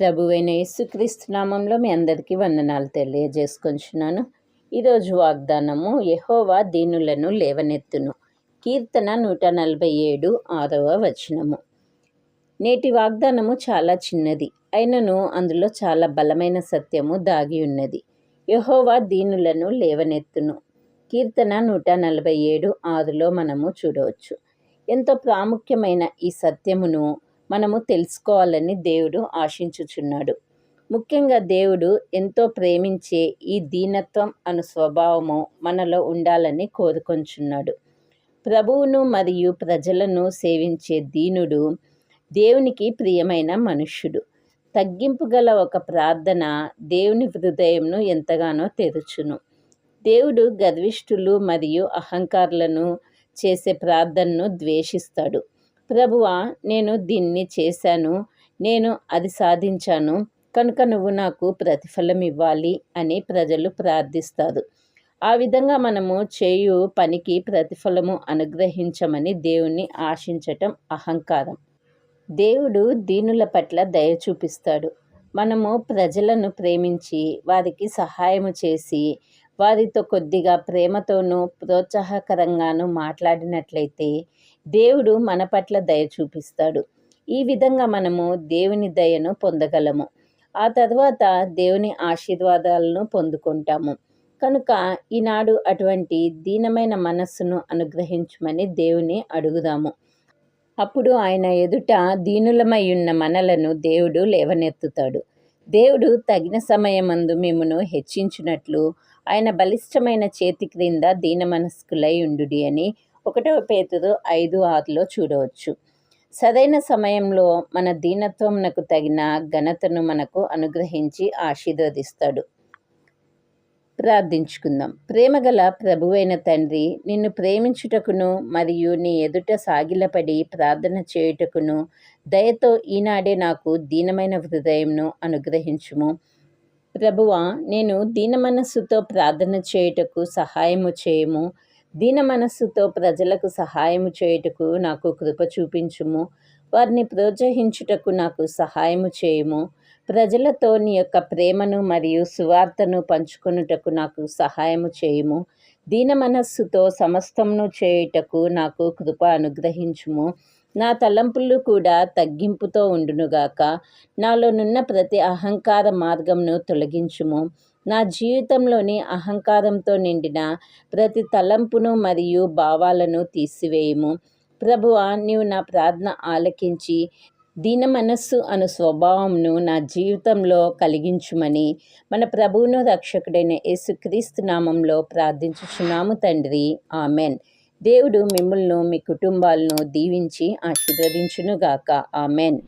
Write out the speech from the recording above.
ప్రభువైన యేసుక్రీస్తు నామంలో మీ అందరికీ వందనాలు తెలియజేసుకొంచున్నాను. ఈరోజు వాగ్దానము యహోవా దీనులను లేవనెత్తును. కీర్తన నూట నలభై ఏడు ఆరవ వచనము. నేటి వాగ్దానము చాలా చిన్నది అయినను అందులో చాలా బలమైన సత్యము దాగి ఉన్నది. యహోవా దీనులను లేవనెత్తును. కీర్తన నూట నలభై ఏడు ఆరులో మనము చూడవచ్చు. ఎంతో ప్రాముఖ్యమైన ఈ సత్యమును మనము తెలుసుకోవాలని దేవుడు ఆశించుచున్నాడు. ముఖ్యంగా దేవుడు ఎంతో ప్రేమించే ఈ దీనత్వం అను స్వభావము మనలో ఉండాలని కోరుకొంచున్నాడు. ప్రభువును మరియు ప్రజలను సేవించే దీనుడు దేవునికి ప్రియమైన మనుష్యుడు. తగ్గింపు గల ఒక ప్రార్థన దేవుని హృదయంను ఎంతగానో తెరుచును. దేవుడు గర్విష్ఠులు మరియు అహంకారులను చేసే ప్రార్థనను ద్వేషిస్తాడు. ప్రభువా నేను దీన్ని చేశాను. నేను అది సాధించాను. కనుక నువ్వు నాకు ప్రతిఫలం ఇవ్వాలి అని ప్రజలు ప్రార్థిస్తారు. ఆ విధంగా మనము చేయు పనికి ప్రతిఫలము అనుగ్రహించమని దేవుణ్ణి ఆశించటం అహంకారం. దేవుడు దీనుల పట్ల దయ చూపిస్తాడు. మనము ప్రజలను ప్రేమించి వారికి సహాయము చేసి వారితో కొద్దిగా ప్రేమతోనూ ప్రోత్సాహకరంగాను మాట్లాడినట్లయితే దేవుడు మన పట్ల దయ చూపిస్తాడు. ఈ విధంగా మనము దేవుని దయను పొందగలము. ఆ తర్వాత దేవుని ఆశీర్వాదాలను పొందుకుంటాము. కనుక ఈనాడు అటువంటి దీనమైన మనస్సును అనుగ్రహించమని దేవుని అడుగుదాము. అప్పుడు ఆయన ఎదుట దీనులమై ఉన్న మనలను దేవుడు లేవనెత్తుతాడు. దేవుడు తగిన సమయమందు మిమ్మను హెచ్చించినట్లు ఆయన బలిష్టమైన చేతి క్రింద దీన మనస్కులై ఉండుడి అని ఒకటవ పేతురు ఐదు ఆరులో చూడవచ్చు. సరైన సమయంలో మన దీనత్వంనకు తగిన ఘనతను మనకు అనుగ్రహించి ఆశీర్వదిస్తాడు. ప్రార్థించుకుందాం. ప్రేమగల ప్రభువైన తండ్రి నిన్ను ప్రేమించుటకును మరియు నీ ఎదుట సాగిలపడి ప్రార్థన చేయుటకును దయతో ఈనాడే నాకు దీనమైన హృదయంను అనుగ్రహించుము. ప్రభువా నేను దీన మనస్సుతో ప్రార్థన చేయుటకు సహాయము చేయము. దీన మనస్సుతో ప్రజలకు సహాయము చేయుటకు నాకు కృప చూపించుము. వారిని ప్రోత్సహించుటకు నాకు సహాయము చేయము. ప్రజలతో నీ యొక్క ప్రేమను మరియు సువార్తను పంచుకొనుటకు నాకు సహాయము చేయము. దీన మనస్సుతో సమస్తమును చేయుటకు నాకు కృప అనుగ్రహించుము. నా తలంపులు కూడా తగ్గింపుతో ఉండునుగాక. నాలోనున్న ప్రతి అహంకార మార్గంను తొలగించుము. నా జీవితంలోని అహంకారంతో నిండిన ప్రతి తలంపును మరియు భావాలను తీసివేయము. ప్రభువా నీవు నా ప్రార్థన ఆలకించి దీన మనస్సు అను స్వభావంను నా జీవితంలో కలిగించుమని మన ప్రభువును రక్షకుడైన యేసుక్రీస్తు నామంలో ప్రార్థించుచున్నాము తండ్రి. ఆమెన్. దేవుడు మిమ్మల్ని మీ కుటుంబాలను దీవించి ఆశీర్వదించునుగాక. ఆమెన్.